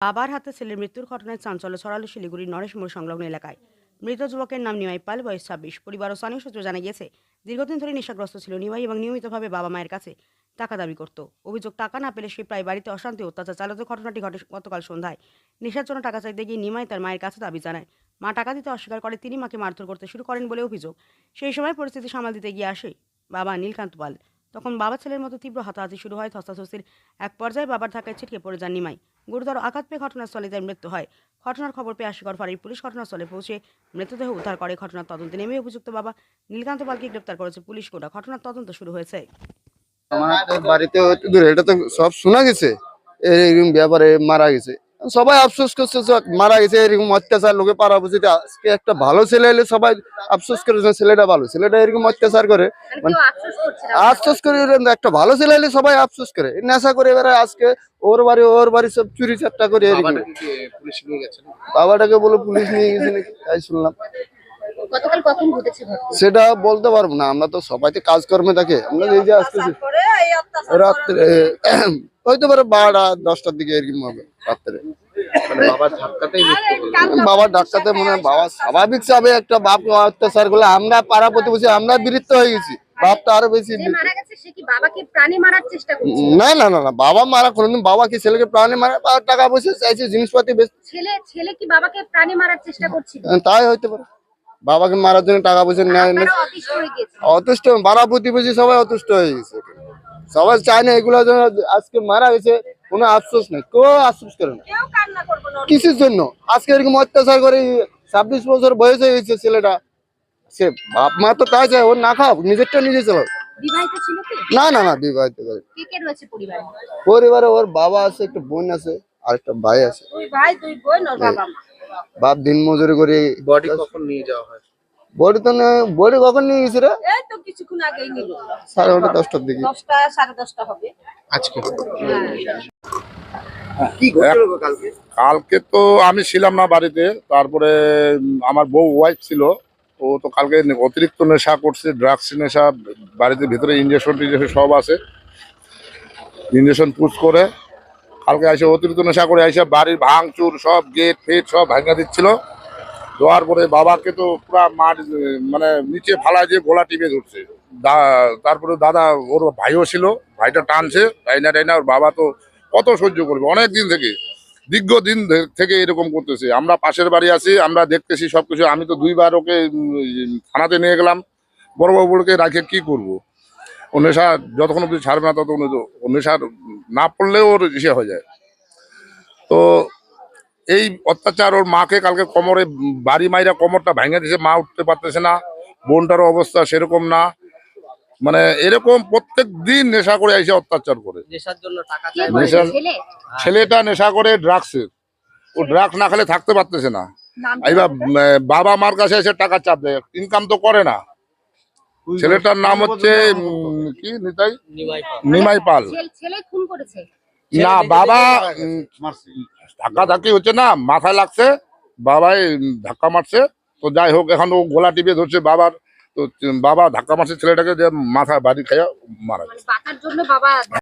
বাবার হাতে ছেলের মৃত্যুর ঘটনায় চাঞ্চল্য ছড়ালো শিলিগুড়ির নরেশ সংলগ্ন এলাকায়। মৃত যুবকের নাম নিমাই পাল, বয়স ছাব্বিশ। পরিবার ও স্থানীয় সূত্র জানা গিয়েছে, দীর্ঘদিন ধরে নেশাগ্রস্ত ছিল নিমাই এবং নিয়মিতভাবে বাবা মায়ের কাছে টাকা দাবি করত। অভিযোগ, টাকা না পেলে সে প্রায় বাড়িতে অশান্তি অত্যাচার চালাতো। ঘটনাটি ঘটে গতকাল সন্ধ্যায়। নেশার জন্য টাকা চাইতে গিয়ে নিমাই তার মায়ের কাছে দাবি জানায়। মা টাকা দিতে অস্বীকার করে, তিনি মাকে মারধর করতে শুরু করেন বলে অভিযোগ। সেই সময় পরিস্থিতি সামাল দিতে গিয়ে আসে বাবা নীলকান্ত পাল। তখন বাবা ছেলের মতো তীব্র হাতাহাতি শুরু হয় ধস্তাধস্তির এক পর্যায়ে বাবার ধাক্কায় ছিটকে পড়ে যান নিমাই। গুরুতর আঘাত পেয়ে ঘটনাস্থলে তার মৃত্যু হয়। ঘটনার খবর পেয়ে আশিকর ফাঁড়ির পুলিশ ঘটনাস্থলে পৌঁছে মৃতদেহ উদ্ধার করে। ঘটনার তদন্তে নেমে অভিযুক্ত বাবা নীলকান্ত পালকে গ্রেপ্তার করেছে পুলিশ কোটা ঘটনার তদন্ত শুরু হয়েছে। আমাদের বাড়িতে এটা তো সব শোনা গেছে। এরকম ব্যাপারে মারা গেছে। সবাই আফসোস করছে যে মারা গেছে এরকম অত্যাচার লোকে পাড়া বুঝতে আজকে একটা ভালো ছেলে এলে সবাই আফসোস করে যে ছেলেটা ভালো। ছেলেটা এরকম অত্যাচার করে মানে আফসোস করে একটা ভালো ছেলে এলে সবাই আফসোস করে। নেশা করে এবারে আজকে ওর বাড়ি ওর বাড়ি সব চুরি চারটা করে এরকম। বাবাটাকে কি পুলিশ নিয়ে গেছে বাবাটাকে বলে পুলিশ নিয়ে গেছে তাই শুনলাম? সেটা বলতে পারব না আমরা তো সবাই তো কাজকর্মে থাকে। আমরা এই যে আসতেছি রাত্রে হয়তো পারে বারোটা দশটার দিকে এরকম হবে রাত্রে। মানে বাবার ধাক্কাতেই মৃত্যু হলো। বাবা ডাক্তারতে মনে হয় বাবা স্বাভাবিক চাবে একটা বাপ অত্যাচার করলে আমরা পাড়া প্রতিবেশী আমরা বিরক্ত হয়ে গেছি। বাপ তো আরও বেশি যে মারা গেছে সে কি বাবাকে প্রাণে মারার চেষ্টা করছে? না না না না বাবা মারা কোনোদিন বাবা কি ছেলেকে প্রাণে মারা টাকা পয়সা চাইছে জিনিসপাতি বেশ ছেলে ছেলে কি বাবাকে প্রাণে মারার চেষ্টা করছিল? তাই হইতে পারে। বাবাকে মারার জন্য টাকা পয়সা নেয় হয়ে অতুষ্ট পাড়া প্রতিবেশী সবাই অতুষ্ট হয়ে গেছে। সবাই চায় না এগুলো আজকে মারা গেছে। কোনো আফসোস নেই কেউ আফসোস করে না। কিসের জন্য? আজকে এরকম অত্যাচার করে ছাব্বিশ বছর বয়স হয়ে গেছে ছেলেটা। সে বাপ মা তো তাই চায় ওর না খাও নিজেরটা নিজে চালাও বিবাহিত ছিল কি? না না না বিবাহিত করে। পরিবারে? পরিবারে ওর বাবা আছে একটা বোন আছে আর একটা ভাই আছে। দুই ভাই দুই বোন ওর বাবা মা। বাপ দিন মজুরি করে বডি কখন নিয়ে যাওয়া হয়? বড়ি তো না- বড়ি কখন নিয়ে গেছে রে? এই তো কিছুক্ষণ আগেই নিল। সাড়ে নটা দশটার দিকে। দশটা সাড়ে দশটা হবে। আজকে। কালকে? তো আমি ছিলাম না বাড়িতে তারপরে আমার বউ ওয়াইফ ছিল। ও তো কালকে অতিরিক্ত নেশা করছে ড্রাগস নেশা বাড়িতে ভিতরে ইঞ্জেকশন টিঞ্জেকশন সব আছে। ইঞ্জেকশন পুশ করে কালকে এসে অতিরিক্ত নেশা করে এসে বাড়ির ভাঙচুর সব গেট ফেট সব ভাঙা দিচ্ছিল। দেওয়ার পরে বাবাকে তো পুরা মাঠ মানে নিচে ফালায় দিয়ে গোলা টিপে ধরছে। তারপরে দাদা, ওর ভাইও ছিল, ভাইটা টানছে, টাইনা টাইনা ওর বাবা তো কত সহ্য করবে? অনেক দিন থেকে দীর্ঘ দিন থেকে এরকম করতেছে। আমরা পাশের বাড়ি আছি, আমরা দেখতেছি সবকিছু। আমি তো দুইবার ওকে থানাতে নিয়ে গেলাম। বড় বাবুকে রাখে কি করব? ও নেশা যতক্ষণ অব্দি ছাড়বে না ততক্ষণ ও নেশা না পড়লেও ওর ইসে হয়ে যায়। তো এই অত্যাচার ওর মাকে কালকে কোমরে বাড়ি মাইরা কোমরটা ভেঙে দিয়েছে মা উঠতে পারতেছে না বোনটারও অবস্থা সেরকম না। মানে এরকম প্রত্যেক দিন নেশা করে এসে অত্যাচার করে। ছেলেটা নেশা করে ড্রাগসের ও ড্রাগস না খেলে থাকতে পারতেছে না। নাম এইবার বাবা মার কাছে এসে টাকা চাপ দেয় ইনকাম তো করে না। ছেলেটার নাম হচ্ছে কি নিতাই? নিমাই পাল। নিমাই পাল। ছেলে- ছেলে খুন করেছে। না বাবা উম, ধাক্কা ধাক্কি হচ্ছে না মাথায় লাগছে বাবাই ধাক্কা মারছে। তো যাই হোক এখন ও গোলা টিপে ধরছে বাবার তো বাবা ধাক্কা মারছে ছেলেটাকে যে মাথা বাড়ি খাইয়া মারা